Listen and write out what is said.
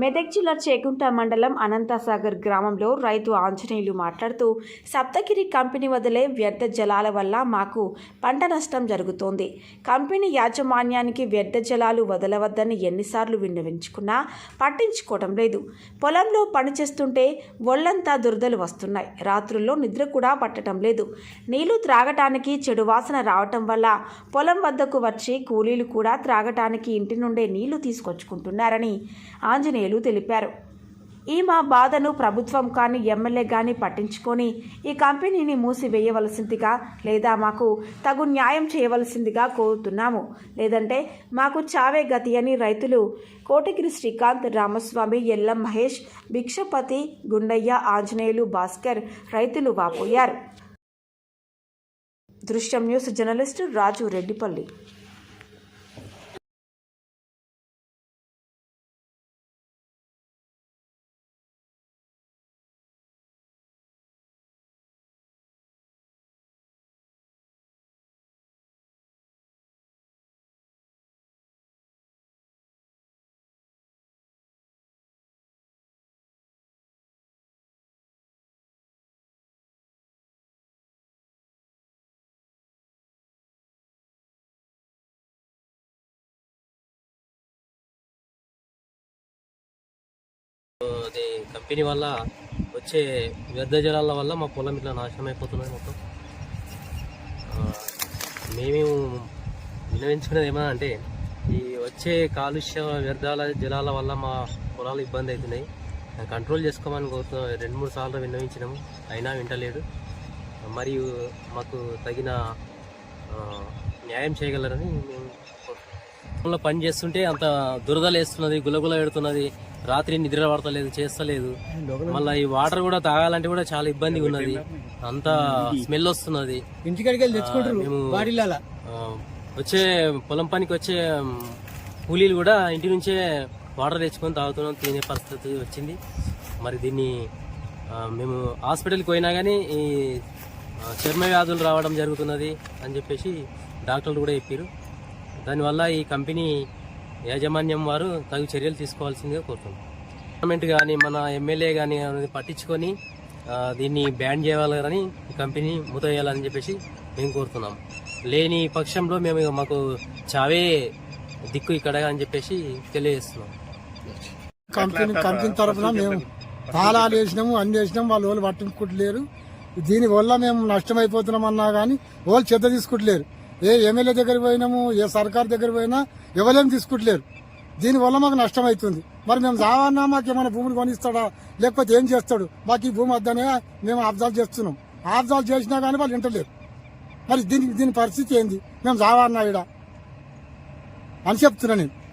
మెదక్ జిల్లా చేగుంట మండలం అనంతసాగర్ గ్రామంలో రైతు ఆంజనేయులు మాట్లాడుతూ సప్తగిరి కంపెనీ వదిలే వ్యర్థ జలాల వల్ల మాకు పంట నష్టం జరుగుతోంది. కంపెనీ యాజమాన్యానికి వ్యర్థ జలాలు వదలవద్దని ఎన్నిసార్లు విన్నవించుకున్నా పట్టించుకోవడం లేదు. పొలంలో పనిచేస్తుంటే ఒళ్ళంతా దురదలు వస్తున్నాయి. రాత్రుల్లో నిద్ర కూడా పట్టడం లేదు. నీళ్ళు త్రాగటానికి చెడు వాసన రావటం వల్ల పొలం వద్దకు వచ్చి కూలీలు కూడా త్రాగటానికి ఇంటి నుండే నీళ్ళు తీసుకొచ్చుకుంటున్నారని ఆంజనేయులు తెలిపారు. ఈ మా బాధను ప్రభుత్వం కానీ ఎమ్మెల్యే కానీ పట్టించుకొని ఈ కంపెనీని మూసివేయవలసిందిగా లేదా మాకు తగు న్యాయం చేయవలసిందిగా కోరుతున్నాము. లేదంటే మాకు చావే గతి అని రైతులు కోటగిరి శ్రీకాంత్ రామస్వామి ఎల్లం మహేష్ భిక్షపతి గుండయ్య ఆంజనేయులు భాస్కర్ రైతులు వాపోయారు. దృశ్యం న్యూస్ జర్నలిస్ట్ రాజు రెడ్డిపల్లి. అది కంపెనీ వల్ల వచ్చే వ్యర్థ జలాల వల్ల మా పొలం ఇట్లా నాశనం అయిపోతున్నాయి మొత్తం. మేము మేమేము వినవించుకునేది ఏమన్నా అంటే ఈ వచ్చే కాలుష్య వ్యర్థాల జలాల వల్ల మా పొలాలు ఇబ్బంది అవుతున్నాయి. కంట్రోల్ చేసుకోమని కోరుతున్నాం రెండు మూడు సార్లు విన్నవించినాము. అయినా వింటలేడు మరియు మాకు తగిన న్యాయం చేయగలరని మేము పొలంలో పని చేస్తుంటే అంత దురదలు వేస్తున్నది గులగుల పెడుతున్నది రాత్రి నిద్ర పడతలేదు చేస్తలేదు. మళ్ళీ ఈ వాటర్ కూడా తాగాలంటే కూడా చాలా ఇబ్బంది ఉన్నది. అంత స్మెల్ వస్తున్నది. వచ్చే పొలం పనికి వచ్చే కూలీలు కూడా ఇంటి నుంచే వాటర్ తెచ్చుకొని తాగుతున్నాం తినే పరిస్థితి వచ్చింది. మరి దీన్ని మేము హాస్పిటల్కి పోయినా కానీ ఈ చర్మ వ్యాధులు రావడం జరుగుతున్నది అని చెప్పేసి డాక్టర్లు కూడా చెప్పారు దానివల్ల ఈ కంపెనీ యాజమాన్యం వారు తగు చర్యలు తీసుకోవాల్సిందిగా కోరుతున్నాం. గవర్నమెంట్ కానీ మన ఎమ్మెల్యే కానీ అనేది పట్టించుకొని దీన్ని బ్యాన్ చేయాలని ఈ కంపెనీ మూతవేయాలని చెప్పేసి మేము కోరుతున్నాం. లేని పక్షంలో మేము మాకు చావే దిక్కు ఇక్కడ అని చెప్పేసి తెలియజేస్తున్నాం. కంపెనీ కంపెనీ తరఫున మేము తాళాలు వేసినాము అన్ని వేసినాము వాళ్ళు వాళ్ళు పట్టుకుంటలేరు దీని వల్ల మేము నష్టమైపోతున్నాం అన్నా కానీ వాళ్ళు చెత్త తీసుకుంటలేరు. ఏ ఎమ్మెల్యే దగ్గర పోయినాము ఏ సర్కార్ దగ్గర పోయినా ఎవరేం తీసుకుంటలేరు. దీనివల్ల మాకు నష్టం అవుతుంది. మరి మేము చావన్నా మాకు ఏమైనా భూములు కొనిస్తాడా? లేకపోతే ఏం చేస్తాడు? మాకు ఈ భూమి వద్దనే మేము అబ్జాల్ చేస్తున్నాం. అబ్జాల్ చేసినా కానీ వాళ్ళు వింటలేరు. మరి దీనికి దీని పరిస్థితి ఏంది? మేము చావన్నా ఇడ అని చెప్తున్నా నేను.